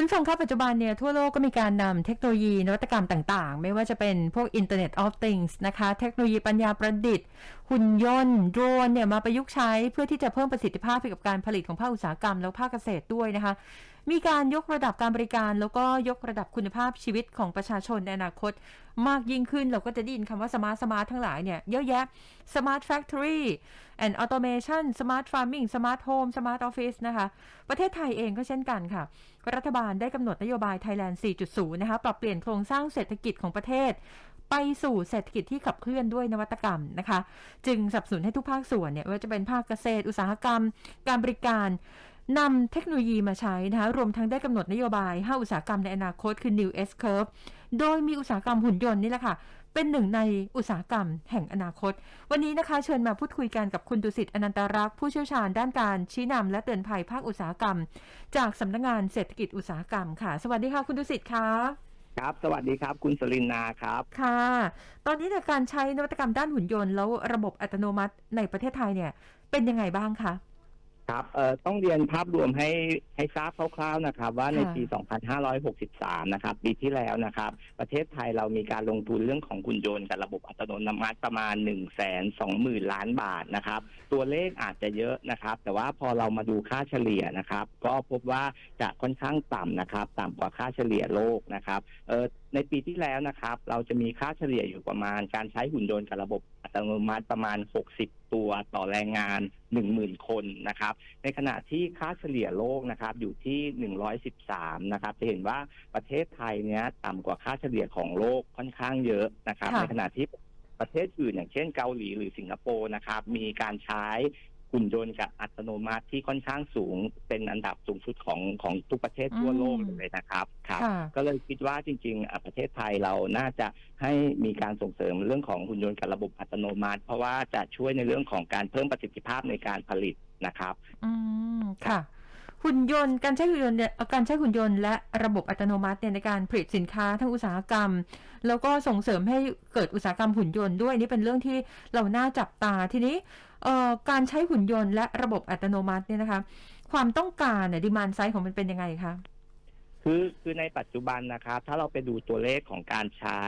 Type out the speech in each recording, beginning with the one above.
คุณฟังครับปัจจุบันเนี่ยทั่วโลกก็มีการนำเทคโนโลยีนวัตกรรมต่างๆ ไม่ว่าจะเป็นพวก Internet of Things นะคะ เทคโนโลยีปัญญาประดิษฐ์ หุ่นยนต์โดรนเนี่ยมาประยุกต์ใช้เพื่อที่จะเพิ่มประสิทธิภาพให้กับการผลิตของภาคอุตสาหกรรม แล้วภาคเกษตรด้วยนะคะ มีการยกระดับการบริการ แล้วก็ยกระดับคุณภาพชีวิตของประชาชนในอนาคต มากยิ่งขึ้นเราก็จะได้ยินคำว่าสมาร์ทสมาร์ททั้งหลายเนี่ยเยอะแยะ smart factory and automation smart farming smart home smart office นะคะ ประเทศไทยเองก็เช่นกันค่ะ รัฐบาลได้กำหนดนโยบาย Thailand 4.0 นะคะ ปรับเปลี่ยนโครงสร้างเศรษฐกิจของประเทศไปสู่เศรษฐกิจที่ขับเคลื่อนด้วยนวัตกรรมนะคะ จึงสนับสนุนให้ทุกภาคส่วนเนี่ยว่าจะเป็นภาคเกษตร อุตสาหกรรม การบริการ นำเทคโนโลยีมาใช้นะคะรวมทั้งได้กำหนดนโยบาย5อุตสาหกรรมในอนาคตคือ New S Curve โดยมีอุตสาหกรรมหุ่นยนต์นี่แหละค่ะ เป็นหนึ่งในอุตสาหกรรมแห่งอนาคต วันนี้นะคะเชิญมาพูดคุยกันกับคุณดุสิตอนันตรักษ์ผู้เชี่ยวชาญด้านการชี้นำและเตือนภัยภาคอุตสาหกรรม จากสำนักงานเศรษฐกิจอุตสาหกรรมค่ะ สวัสดีค่ะคุณดุสิตค่ะครับ สวัสดีครับ คุณสลินนาครับ ค่ะ ตอนนี้เนี่ยการใช้นวัตกรรมด้านหุ่นยนต์ แล้วระบบอัตโนมัติในประเทศไทยเนี่ยเป็นยังไงบ้างคะ ครับเอ่อต้องเรียนภาพรวมให้ให้ทราบคร่าวๆนะครับ ว่าในค่ะปี 2563 นะครับปีที่แล้วนะครับ ประเทศไทยเรามีการลงทุนเรื่องของหุ่นยนต์กับระบบอัตโนมัติประมาณ 1 2 0 0 0 0 ล้านบาทนะครับ ตัวเลขอาจจะเยอะนะครับ แต่ว่าพอเรามาดูค่าเฉลี่ยนะครับ ก็พบว่าจะค่อนข้างต่ำนะครับ ต่ำกว่าค่าเฉลี่ยโลกนะครับเออในปีที่แล้วนะครับ เราจะมีค่าเฉลี่ยอยู่ประมาณการใช้หุ่นยนต์กับระบบ อัตโนมัติประมาณ 60 ตัวต่อแรงงาน 10,000 คนนะครับ ในขณะที่ค่าเฉลี่ยโลกนะครับอยู่ที่ 113 นะครับ จะเห็นว่าประเทศไทยเนี้ยต่ำกว่าค่าเฉลี่ยของโลกค่อนข้างเยอะนะครับค่ะในขณะที่ประเทศอื่นอย่างเช่นเกาหลีหรือสิงคโปร์นะครับ มีการใช้ หุ่นยนต์กับอัตโนมัติที่ค่อนข้างสูงเป็นอันดับสูงสุดของของทุกประเทศทั่วโลกเลยนะครับครับค่ะก็เลยคิดว่าจริงๆอะประเทศไทยเราน่าจะให้มีการส่งเสริมเรื่องของหุ่นยนต์กับระบบอัตโนมัติ เพราะว่าจะช่วยในเรื่องของการเพิ่มประสิทธิภาพในการผลิตนะครับ อืมค่ะ หุ่นยนต์การใช้หุ่นยนต์การใช้หุ่นยนต์และระบบอัตโนมัติเนี่ยในการผลิตสินค้าทั้งอุตสาหกรรม แล้วก็ส่งเสริมให้เกิดอุตสาหกรรมหุ่นยนต์ด้วยนี่เป็นเรื่องที่เราน่าจับตาทีนี้การใช้หุ่นยนต์และระบบอัตโนมัติเนี่ยนะคะความต้องการเนี่ยดีมานไซด์ของมันเป็นยังไงคะคือคือในปัจจุบันนะครับถ้าเราไปดูตัวเลขของการใช้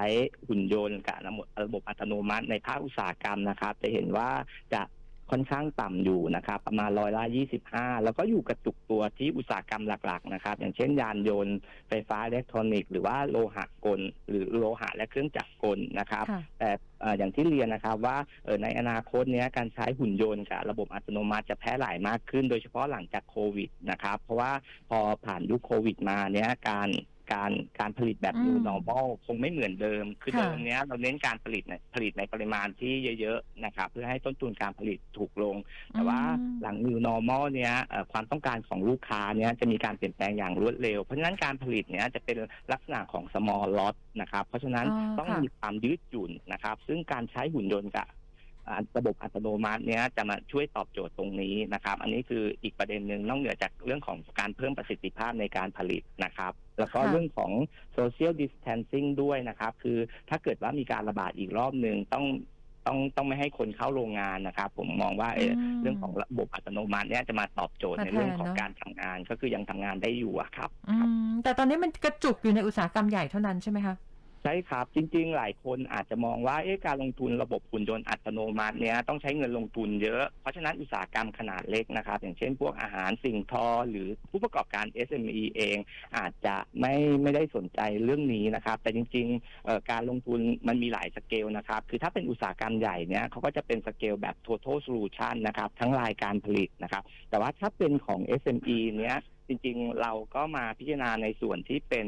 หุ่นยนต์กับระบบอัตโนมัติในภาคอุตสาหกรรมนะครับ จะเห็นว่าจะ ค่อนข้างต่ำอยู่นะครับ ประมาณร้อยละยี่สิบห้าแล้วก็อยู่กระจุกตัวที่อุตสาหกรรมหลัก ๆ นะครับ อย่างเช่นยานยนต์ไฟฟ้าอิเล็กทรอนิกส์หรือว่าโลหะกล หรือโลหะและเครื่องจักรกลนะครับค่ะแต่เอ่ออย่างที่เรียนนะครับว่าเอ่อในอนาคตเนี้ยการใช้หุ่นยนต์กับระบบอัตโนมัติจะแพร่หลายมากขึ้น โดยเฉพาะหลังจากโควิดนะครับ เพราะว่าพอผ่านยุคโควิดมาเนี้ยการ การการผลิตแบบอืม new normal คงไม่เหมือนเดิม คือค่ะ เดิมเนี้ยเราเน้นการผลิตในผลิตในปริมาณที่เยอะๆนะครับเพื่อให้ต้นทุนการผลิตถูกลง แต่ว่าอืม หลัง new normal เนี้ยเอ่อความต้องการของลูกค้าเนี้ยจะมีการเปลี่ยนแปลงอย่างรวดเร็ว เพราะฉะนั้นการผลิตเนี้ยจะเป็นลักษณะของ small lot นะครับ เพราะฉะนั้นอ๋อต้องค่ะ มีความยืดหยุ่นนะครับ ซึ่งการใช้หุ่นยนต์กับอ่า ระบบอัตโนมัติเนี้ยจะมาช่วยตอบโจทย์ตรงนี้นะครับ อันนี้คืออีกประเด็นหนึ่งนอกเหนือจากเรื่องของการเพิ่มประสิทธิภาพในการผลิตนะครับแล้วก็ค่ะเรื่องของ social distancing ด้วยนะครับ คือถ้าเกิดว่ามีการระบาดอีกรอบหนึ่งต้องต้องต้องไม่ให้คนเข้าโรงงานนะครับ ผมมองว่าเออมเรื่องของระบบอัตโนมัติเนี่ยจะมาตอบโจทย์มาในเรื่องแทนของเนอะการทำงานก็คือยังทำงานได้อยู่อะครับอืมแต่ตอนนี้มันกระจุกอยู่ในอุตสาหกรรมใหญ่เท่านั้นใช่ไหมคะ ใช่ครับ จริง ๆ หลายคนอาจจะมองว่าการลงทุนระบบหุ่นยนต์อัตโนมัติเนี้ยต้องใช้เงินลงทุนเยอะ เพราะฉะนั้นอุตสาหกรรมขนาดเล็กนะครับ อย่างเช่นพวกอาหารสิ่งทอ หรือผู้ประกอบการ SME เอง อาจจะไม่ไม่ได้สนใจเรื่องนี้นะครับ แต่จริงๆการลงทุนมันมีหลายสเกลนะครับ คือถ้าเป็นอุตสาหกรรมใหญ่เนี้ยเขาก็จะเป็นสเกลแบบ total solution นะครับ ทั้งรายการผลิตนะครับ แต่ว่าถ้าเป็นของ SME เนี้ยจริงๆ เราก็มาพิจารณาในส่วนที่เป็น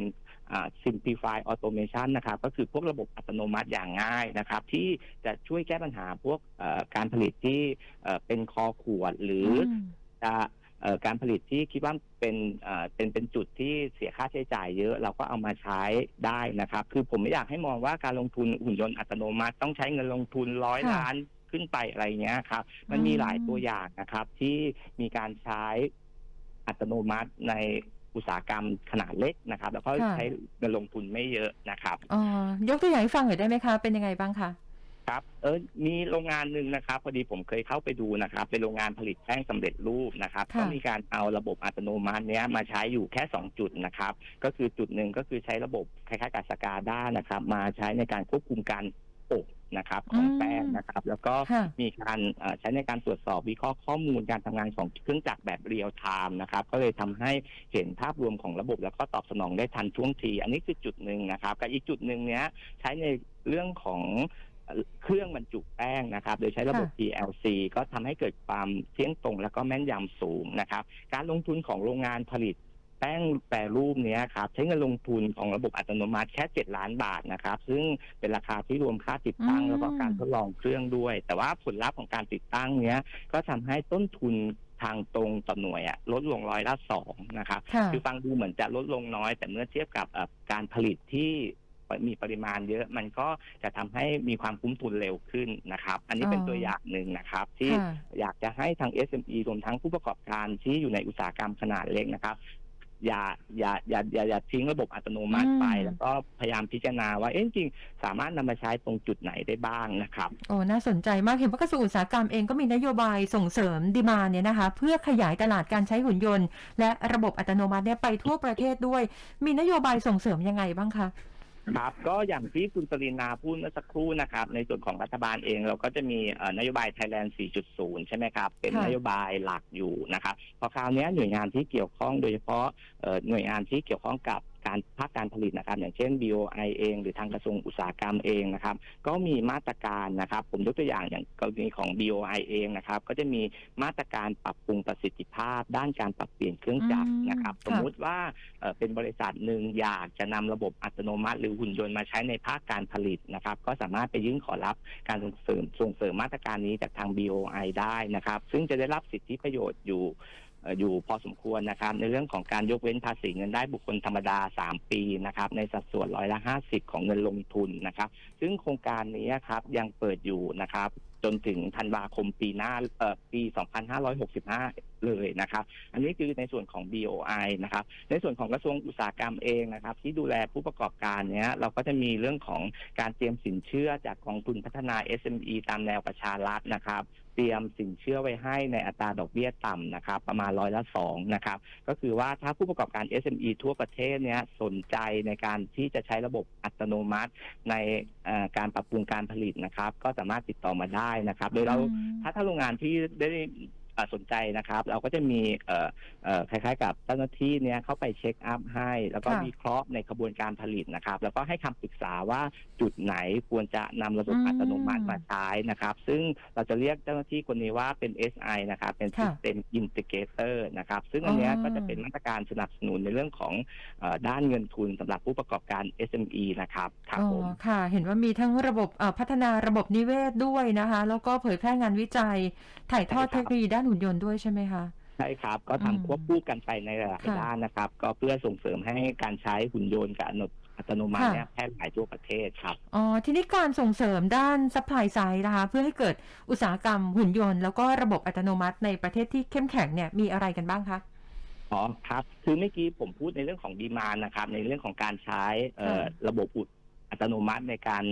simplify automation นะครับ ก็คือพวกระบบอัตโนมัติอย่างง่ายนะครับ ที่จะช่วยแก้ปัญหาพวกเอ่อการผลิตที่เอ่อเป็นคอขวดหรืออมจะเอ่อการผลิตที่คิดว่าเป็นเอ่อเป็นเป็นจุดที่เสียค่าใช้จ่ายเยอะ เราก็เอามาใช้ได้นะครับ คือผมไม่อยากให้มองว่าการลงทุนหุ่นยนต์อัตโนมัติต้องใช้เงินลงทุนร้อยค่ะล้านขึ้นไปอะไรเงี้ยครับ มันมีอืมหลายตัวอย่างนะครับที่มีการใช้อัตโนมัติใน อุตสาหกรรมขนาดเล็กนะครับ แล้วก็ค่ะใช้เงินลงทุนไม่เยอะนะครับอ๋อยกตัวอย่างให้ฟังหน่อยได้ไหมคะ เป็นยังไงบ้างคะครับเออมีโรงงานหนึ่งนะครับ พอดีผมเคยเข้าไปดูนะครับ เป็นโรงงานผลิตแป้งสำเร็จรูปนะครับค่ะก็มีการเอาระบบอัตโนมัติเนี้ยมาใช้อยู่แค่สองจุดนะครับ ก็คือจุดหนึ่งก็คือใช้ระบบคล้ายๆกับสกาด้านะครับ มาใช้ในการควบคุมการอบ นะครับของอืมแป้งนะครับ แล้วก็ค่ะมีการเอ่อใช้ในการตรวจสอบวิเคราะห์ข้อมูลการทำงานของเครื่องจักรแบบเรียลไทม์นะครับ ก็เลยทำให้เห็นภาพรวมของระบบ แล้วก็ตอบสนองได้ทันท่วงที อันนี้คือจุดหนึ่งนะครับกับอีกจุดหนึ่งเนี้ยใช้ในเรื่องของเอ่อเครื่องบรรจุแป้งนะครับ โดยใช้ระบบค่ะ PLC ก็ทำให้เกิดความเที่ยงตรงแล้วก็แม่นยำสูงนะครับ การลงทุนของโรงงานผลิต แป้งแปรรูปเนี้ยครับใช้เงินลงทุนของระบบอัตโนมัติแค่ 7 ล้านบาทนะครับ ซึ่งเป็นราคาที่รวมค่าติดตั้งอืมแล้วก็การทดลองเครื่องด้วย แต่ว่าผลลัพธ์ของการติดตั้งเนี้ยก็ทำให้ต้นทุนทางตรงต่อหน่วยอะลดลงร้อยละสองนะครับค่ะคือฟังดูเหมือนจะลดลงน้อย แต่เมื่อเทียบกับเอ่อการผลิตที่มีปริมาณเยอะมันก็จะทำให้มีความคุ้มทุนเร็วขึ้นนะครับ อันนี้เป็นอ๋อตัวอย่างหนึ่งนะครับ ที่ค่ะอยากจะให้ทาง SME รวมทั้งผู้ประกอบการที่อยู่ในอุตสาหกรรมขนาดเล็กนะครับ อย่าอย่าอย่าอย่าอย่าทิ้งระบบอัตโนมัติไป อืม แล้วก็พยายามพิจารณาว่าเอ๊ะจริงๆสามารถนำมาใช้ตรงจุดไหนได้บ้างนะครับ โอ้ น่าสนใจมาก เห็นว่ากระทรวงอุตสาหกรรมเองก็มีนโยบายส่งเสริมดีมาเนี่ยนะคะ เพื่อขยายตลาดการใช้หุ่นยนต์ และระบบอัตโนมัติเนี่ยไปทั่วประเทศด้วย มีนโยบายส่งเสริมยังไงบ้างคะ ครับก็อย่างที่คุณปรินาพูดเมื่อสักครู่นะครับ ในส่วนของรัฐบาลเองเราก็จะมีเอ่อนโยบาย Thailand 4.0 ใช่ไหมครับ เป็นค่ะนโยบายหลักอยู่นะครับ พอคราวเนี้ยหน่วยงานที่เกี่ยวข้องโดยเฉพาะเอ่อหน่วยงานที่เกี่ยวข้องกับ การภาคการผลิตนะครับ อย่างเช่น BOI เอง หรือทางกระทรวงอุตสาหกรรมเองนะครับ ก็มีมาตรการนะครับ ผมยกตัวอย่างอย่างกรณีของ BOI เองนะครับ ก็จะมีมาตรการปรับปรุงประสิทธิภาพ ด้านการปรับเปลี่ยนเครื่องจักรอืมนะครับค่ะสมมุติว่าเอ่อเป็นบริษัทหนึ่งอยากจะนำระบบอัตโนมัติ หรือหุ่นยนต์มาใช้ในภาคการผลิตนะครับ ก็สามารถไปยื่นขอรับการส่งเสริมส่งเสริมมาตรการนี้จากทาง BOI ได้นะครับ ซึ่งจะได้รับสิทธิประโยชน์อยู่เอยู่พอสมควรนะครับ ในเรื่องของการยกเว้นภาษีเงินได้บุคคลธรรมดา 3 ปีนะครับ ในสัดส่วนร้อยละ 50 ของเงินลงทุนนะครับ ซึ่งโครงการนี้ครับยังเปิดอยู่นะครับ จนถึงธันวาคมปีหน้าเอ่อปี 2565 เลยนะครับ อันนี้คือในส่วนของ BOI นะครับ ในส่วนของกระทรวงอุตสาหกรรมเองนะครับ ที่ดูแลผู้ประกอบการเนี้ย เราก็จะมีเรื่องของการเตรียมสินเชื่อจากกองทุนพัฒนา SME ตามแนวประชารัฐนะครับ เตรียมสินเชื่อไว้ให้ในอัตราดอกเบี้ยต่ำนะครับ ประมาณร้อยละสองนะครับ ก็คือว่าถ้าผู้ประกอบการ SME ทั่วประเทศเนี้ยสนใจในการที่จะใช้ระบบอัตโนมัติ ในเอ่อการปรับปรุงการผลิตนะครับ ก็สามารถติดต่อมาได้นะครับ โดยเราอืมถ้าถ้าโรงงานที่ได้เอ่อ สนใจนะครับ เราก็จะมีเอ่อเอ่อคล้ายๆ กับเจ้าหน้าที่เนี้ยเข้าไปเช็คอัพให้ แล้วก็ค่ะวิเคราะห์ในกระบวนการผลิตนะครับ แล้วก็ให้คำปรึกษาว่าจุดไหนควรจะนำระบบอืมอัตโนมัติมาใช้นะครับ ซึ่งเราจะเรียกเจ้าหน้าที่คนนี้ว่าเป็น SI นะครับ เป็นค่ะ System Integrator นะครับ ซึ่งอันเนี้ยอ๋อก็จะเป็นมาตรการสนับสนุนในเรื่องของเอ่อด้านเงินทุนสำหรับผู้ประกอบการ SME นะครับครับอ๋อผมค่ะ เห็นว่ามีทั้งระบบเอ่อพัฒนาระบบนิเวศด้วยนะคะ แล้วก็เผยแพร่งานวิจัยถ่ายทอดใช่ครับเทคโนโลยีด้านหุ่นยนต์ด้วยใช่ไหมคะใช่ครับ ก็อืมทำควบคู่กันไปในหลายค่ะๆด้านนะครับ ก็เพื่อส่งเสริมให้การใช้หุ่นยนต์กับอัตโนมัติค่ะเนี่ยแพร่หลายทั่วประเทศครับอ๋อทีนี้การส่งเสริมด้านซัพพลายไซด์นะคะ เพื่อให้เกิดอุตสาหกรรมหุ่นยนต์ แล้วก็ระบบอัตโนมัติในประเทศที่เข้มแข็งเนี่ยมีอะไรกันบ้างคะอ๋อครับคือเมื่อกี้ผมพูดในเรื่องของดีมานนะครับ ในเรื่องของการใช้เอ่อค่ะระบบอุดอัตโนมัติในการ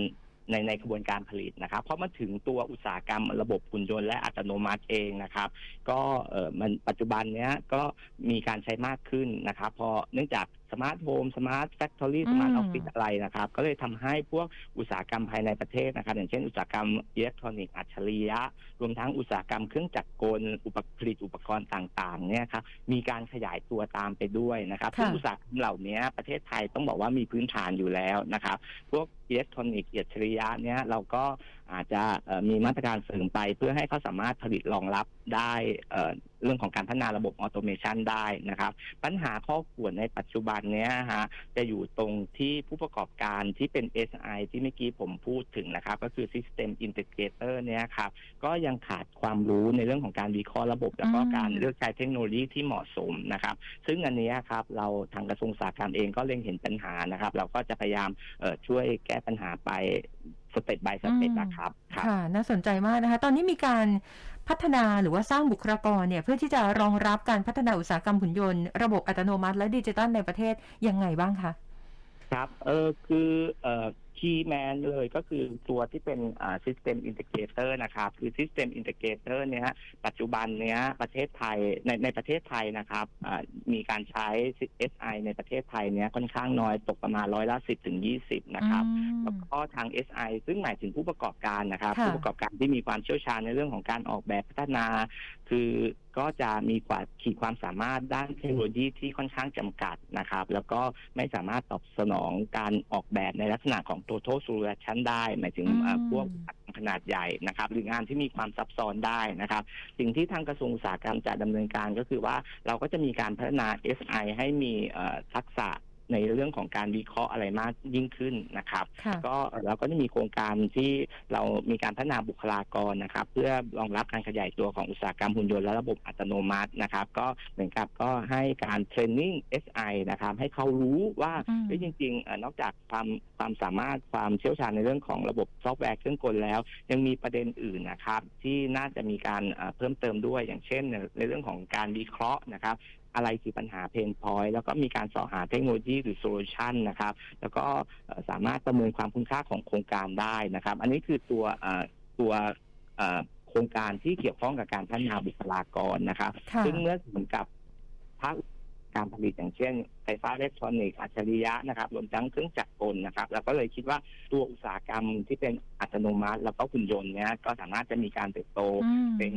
ในในกระบวนการผลิตนะครับ เพราะมันถึงตัวอุตสาหกรรมระบบหุ่นยนต์และอัตโนมัติเองนะครับ ก็เออมันปัจจุบันเนี้ยก็มีการใช้มากขึ้นนะครับ พอเนื่องจาก สมาร์ทโฮมสมาร์ทแฟคทอรี่สมาร์ทออือมฟฟิศอะไรนะครับ ก็เลยทำให้พวกอุตสาหกรรมภายในประเทศนะครับ อย่างเช่นอุตสาหกรรมอิเล็กทรอนิกส์อัจฉริยะ รวมทั้งอุตสาหกรรมเครื่องจักรกลอุปผลิตอุปกรณ์ต่างๆเนี่ยครับมีการขยายตัวตามไปด้วยนะครับค่ะซึ่งอุตสาหกรรมเหล่านี้ประเทศไทยต้องบอกว่ามีพื้นฐานอยู่แล้วนะครับ พวกอิเล็กทรอนิกส์อัจฉริยะเนี่ยเราก็อาจจะเอ่อมีมาตรการเสริมไปเพื่อให้เขาสามารถผลิตรองรับได้ เอ่อเรื่องของการพัฒนาระบบออโตเมชันได้นะครับ ปัญหาข้อขวนในปัจจุบันเนี้ยฮะจะอยู่ตรงที่ผู้ประกอบการที่เป็น SI ที่เมื่อกี้ผมพูดถึงนะครับ ก็คือ System Integrator เนี่ยครับก็ยังขาดความรู้ในเรื่องของการวิเคราะห์ระบบ แล้วก็อืมการเลือกใช้เทคโนโลยีที่เหมาะสมนะครับ ซึ่งอันเนี้ยครับเราทางกระทรวงอุตสาหกรรมเองก็เล็งเห็นปัญหานะครับ เราก็จะพยายามเอ่อช่วยแก้ปัญหาไปสเต็ป by สเต็ปอืมนะครับครับค่ะ น่าสนใจมากนะคะ ตอนนี้มีการ พัฒนาหรือว่าสร้างบุคลากรเนี่ยเพื่อที่จะรองรับการพัฒนาอุตสาหกรรมหุ่นยนต์ระบบอัตโนมัติและดิจิตัลในประเทศยังไงบ้างคะ ครับเออคือเออ คีย์แมนเลยก็คือตัวที่เป็นอ่า System Integrator นะครับ คือ System Integrator เนี่ยปัจจุบันเนี้ยประเทศไทยในในประเทศไทยนะครับอ่ามีการใช้ SI ในประเทศไทยเนี้ยค่อนข้างน้อยตกประมาณร้อยละสิบถึงยี่สิบนะครับอืมแล้วก็ทาง SI ซึ่งหมายถึงผู้ประกอบการนะครับ ค่ะ ผู้ประกอบการที่มีความเชี่ยวชาญในเรื่องของการออกแบบพัฒนา คือก็จะมีกว่าขีดความสามารถด้านเทคโนโลยีที่ค่อนข้างจำกัดนะครับ แล้วก็ไม่สามารถตอบสนองการออกแบบในลักษณะของ total solution ได้หมายถึงอืมเอ่อพวกขนาดใหญ่นะครับ หรืองานที่มีความซับซ้อนได้นะครับ สิ่งที่ทางกระทรวงอุตสาหกรรมจะดำเนินการก็คือว่าเราก็จะมีการพัฒนา SI ให้มีเอ่อทักษะ ในเรื่องของการวิเคราะห์อะไรมากยิ่งขึ้นนะครับ ค่ะ ก็เราก็จะมีโครงการที่เรามีการพัฒนาบุคลากรนะครับ เพื่อรองรับการขยายตัวของอุตสาหกรรมหุ่นยนต์และระบบอัตโนมัตินะครับ ก็เหมือนกับก็ให้การเทรนนิ่ง SI นะครับ ให้เขารู้ว่าอืม เอ้ยจริงๆเอ่อนอกจากความความสามารถความเชี่ยวชาญในเรื่องของระบบซอฟต์แวร์เครื่องกลแล้ว ยังมีประเด็นอื่นนะครับ ที่น่าจะมีการเอ่อเพิ่มเติมด้วยอย่างเช่น ในเรื่องของการวิเคราะห์นะครับ อะไรคือปัญหาเพนพอยต์แล้วก็มีการสอหาเทคโนโลยีหรือโซลูชันนะครับแล้วก็เอ่อสามารถประเมินความคุณค่าของโครงการได้นะครับ อันนี้คือตัวเอ่อตัวเอ่อโครงการที่เกี่ยวข้องกับการพัฒนาบุคลากรนะครับค่ะซึ่งเมื่อเหมือนกับภาคการผลิตอย่างเช่นไฟฟ้าอิเล็กทรอนิกส์อัจฉริยะนะครับรวมทั้งเครื่องจักรกลนะครับ แล้วก็เลยคิดว่าตัวอุตสาหกรรมที่เป็นอัตโนมัติ แล้วก็หุ่นยนต์เนี้ยก็สามารถจะมีการเติบโตอืมเป็น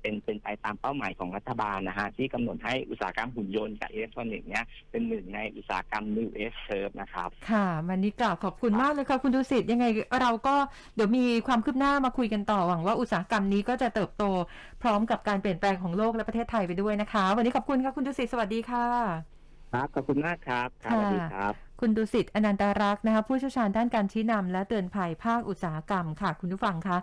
เป็นเป็นไปตามเป้าหมายของรัฐบาลนะฮะที่กำหนดให้อุตสาหกรรมหุ่นยนต์กับอิเล็กทรอนิกส์เนี้ยเป็นหนึ่งในอุตสาหกรรม New S Curve นะครับ ค่ะ วันนี้กล่าวขอบคุณมากเลยค่ะคุณดุสิตยังไงเราก็เดี๋ยวมีความคืบหน้ามาคุยกันต่อหวังว่าอุตสาหกรรมนี้ก็จะเติบโตพร้อมกับการเปลี่ยนแปลงของโลกและประเทศไทยไปด้วยนะคะ วันนี้ขอบคุณค่ะคุณดุสิตสวัสดีค่ะครับขอบคุณมากครับครับสวัสดีครับคุณดุสิตอนันตารักษ์นะคะผู้เชี่ยวชาญด้านการชี้นำและเตือนภัยภาคอุตสาหกรรมค่ะ คุณผู้ฟังคะ